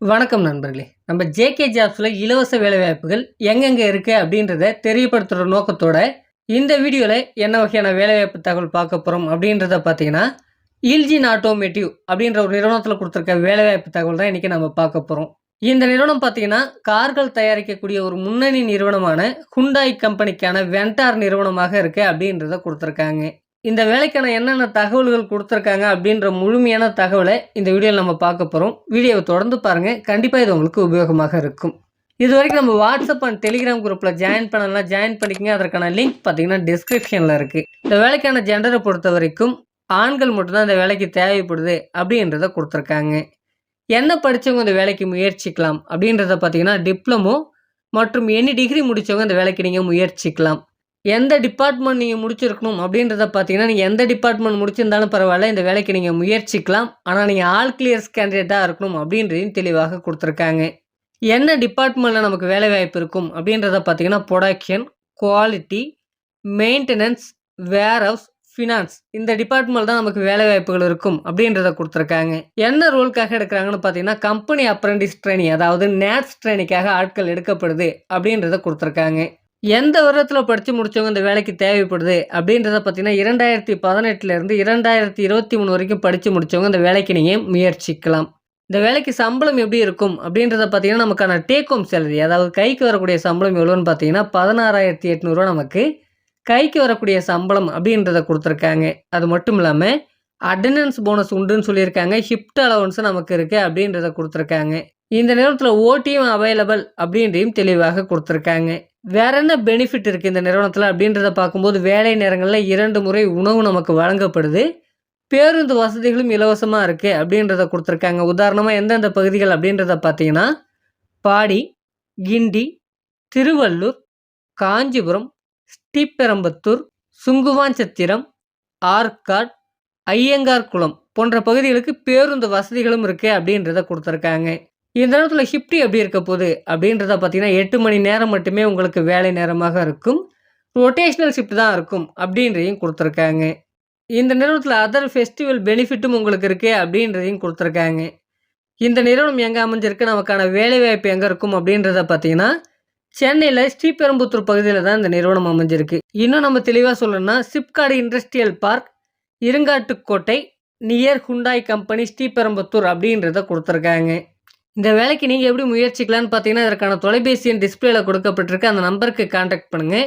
வணக்கம் நண்பர்களே. நம்ம ஜேகே ஜாப்ஸில் இலவச வேலைவாய்ப்புகள் எங்கெங்கே இருக்குது அப்படின்றத தெரியப்படுத்துகிற நோக்கத்தோட இந்த வீடியோவில் என்ன வகையான வேலைவாய்ப்பு தகவல் பார்க்க போகிறோம் அப்படின்றத பார்த்தீங்கன்னா இல்ஜின் ஆட்டோமேட்டிவ் அப்படின்ற ஒரு நிறுவனத்தில் கொடுத்துருக்க வேலைவாய்ப்பு தகவல் தான் இன்றைக்கி நம்ம பார்க்க போகிறோம் இந்த நிறுவனம் பார்த்தீங்கன்னா கார்கள் தயாரிக்கக்கூடிய ஒரு முன்னணி நிறுவனமான ஹுண்டாய் கம்பெனிக்கான வென்டார் நிறுவனமாக இருக்குது அப்படின்றத கொடுத்துருக்காங்க. இந்த வேலைக்கான என்னென்ன தகவல்கள் கொடுத்துருக்காங்க அப்படின்ற முழுமையான தகவலை இந்த வீடியோவில் நம்ம பார்க்க போகிறோம் வீடியோவை தொடர்ந்து பாருங்கள் கண்டிப்பாக இது உங்களுக்கு உபயோகமாக இருக்கும். இது வரைக்கும் நம்ம வாட்ஸ்அப் அண்ட் டெலிகிராம் குரூப்பில் ஜாயின் பண்ணலாம் ஜாயின் பண்ணிக்கங்க. அதற்கான லிங்க் பார்த்தீங்கன்னா டிஸ்கிரிப்ஷனில் இருக்குது இந்த வேலைக்கான ஜெண்டரை பொறுத்த வரைக்கும் ஆண்கள் மட்டும்தான் இந்த வேலைக்கு தேவைப்படுது அப்படின்றத கொடுத்துருக்காங்க. என்ன படித்தவங்க இந்த வேலைக்கு முயற்சிக்கலாம் அப்படின்றத பார்த்தீங்கன்னா டிப்ளமோ மற்றும் எனி டிகிரி முடித்தவங்க இந்த வேலைக்கு நீங்கள் முயற்சிக்கலாம். எந்த டிபார்ட்மெண்ட் நீங்கள் முடிச்சிருக்கணும் அப்படின்றத பார்த்தீங்கன்னா நீங்கள் எந்த டிபார்ட்மெண்ட் முடிச்சிருந்தாலும் பரவாயில்ல இந்த வேலைக்கு நீங்கள் முயற்சிக்கலாம். ஆனால் நீங்கள் ஆல் கிளியர்ஸ் கேண்டிடேட்டாக இருக்கணும் அப்படின்றதையும் தெளிவாக கொடுத்துருக்காங்க. என்ன டிபார்ட்மெண்ட்டில் நமக்கு வேலை வாய்ப்பு இருக்கும் அப்படின்றத பார்த்தீங்கன்னா production quality maintenance warehouse finance இந்த டிபார்ட்மெண்ட் தான் நமக்கு வேலை வாய்ப்புகள் இருக்கும் அப்படின்றத கொடுத்துருக்காங்க. என்ன ரோலுக்காக எடுக்கிறாங்கன்னு பார்த்தீங்கன்னா கம்பெனி அப்ரண்டிஸ் ட்ரைனிங் அதாவது நேட்ஸ் ட்ரைனிங்காக ஆட்கள் எடுக்கப்படுது அப்படின்றத கொடுத்துருக்காங்க. எந்த வருடத்தில் படித்து முடித்தவங்க இந்த வேலைக்கு தேவைப்படுது? அப்படின்றத பார்த்தீங்கன்னா இரண்டாயிரத்தி பதினெட்டுலேருந்து இரண்டாயிரத்தி இருபத்தி மூணு வரைக்கும் படித்து முடித்தவங்க இந்த வேலைக்கு நீங்கள் முயற்சிக்கலாம். இந்த வேலைக்கு சம்பளம் எப்படி இருக்கும்? அப்படின்றத பார்த்தீங்கன்னா நமக்கான டேக் ஹோம் சேலரி அதாவது கைக்கு வரக்கூடிய சம்பளம் எவ்வளோன்னு பார்த்தீங்கன்னா பதினாறாயிரத்தி எட்நூறுவா நமக்கு கைக்கு வரக்கூடிய சம்பளம் அப்படின்றத கொடுத்துருக்காங்க. அது மட்டும் இல்லாமல் அட்டண்டன்ஸ் போனஸ் உண்டுன்னு சொல்லியிருக்காங்க. ஷிஃப்ட் அலவன்ஸும் நமக்கு இருக்குது அப்படின்றத கொடுத்துருக்காங்க. இந்த நேரத்தில் ஓட்டியும் அவைலபிள் அப்படின்றையும் தெளிவாக கொடுத்துருக்காங்க. வேற என்ன பெனிஃபிட் இருக்குது இந்த நிறுவனத்தில் அப்படின்றத பார்க்கும்போது வேலை நேரங்களில் இரண்டு முறை உணவு நமக்கு வழங்கப்படுது. பேருந்து வசதிகளும் இலவசமாக இருக்குது அப்படின்றத கொடுத்துருக்காங்க. உதாரணமாக எந்தெந்த பகுதிகள் அப்படின்றத பார்த்தீங்கன்னா பாடி கிண்டி திருவள்ளூர் காஞ்சிபுரம் ஸ்ரீபெரம்பத்தூர் சுங்குவாஞ்சத்திரம் ஆர்காட் ஐயங்கார் குளம் போன்ற பகுதிகளுக்கு பேருந்து வசதிகளும் இருக்குது அப்படின்றத கொடுத்துருக்காங்க. இந்த நேரத்தில் ஹிப்டி எப்படி இருக்க போகுது? அப்படின்றத பார்த்தீங்கன்னா எட்டு மணி நேரம் மட்டுமே உங்களுக்கு வேலை நேரமாக இருக்கும். ரொட்டேஷ்னல் ஷிஃப்ட் தான் இருக்கும் அப்படின்றதையும் கொடுத்துருக்காங்க. இந்த நிறுவனத்தில் அதர் ஃபெஸ்டிவல் பெனிஃபிட்டும் உங்களுக்கு இருக்குது அப்படின்றதையும் கொடுத்துருக்காங்க. இந்த நிறுவனம் எங்கே அமைஞ்சிருக்கு? நமக்கான வேலைவாய்ப்பு எங்கே இருக்கும் அப்படின்றத பார்த்தீங்கன்னா சென்னையில் ஸ்ரீபெரும்புத்தூர் பகுதியில் தான் இந்த நிறுவனம் அமைஞ்சிருக்கு. இன்னும் நம்ம தெளிவாக சொல்லணும்னா SIPCOT industrial park Irungattukottai near Hyundai company Sriperumbudur அப்படின்றத கொடுத்துருக்காங்க. இந்த வேலைக்கு நீங்கள் எப்படி முயற்சிக்கலான்னு பார்த்தீங்கன்னா இதற்கான தொலைபேசி எண் டிஸ்பிளேல கொடுக்கப்பட்டிருக்க. அந்த நம்பருக்கு காண்டாக்ட் பண்ணுங்கள்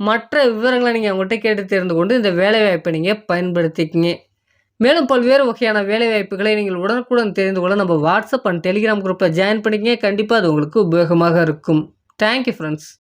மற்ற விவரங்களை நீங்கள் அவங்கள்ட்ட கேட்டு தெரிந்து கொண்டு இந்த வேலைவாய்ப்பை நீங்கள் பயன்படுத்திக்கிங்க. மேலும் பல்வேறு வகையான வேலைவாய்ப்புகளை நீங்கள் உடனுக்குடன் தெரிந்து கொள்ள நம்ம வாட்ஸ்அப் அண்ட் டெலிகிராம் குரூப்பில் ஜாயின் பண்ணிக்கங்க. கண்டிப்பாக அது உங்களுக்கு உபயோகமாக இருக்கும். Thank you friends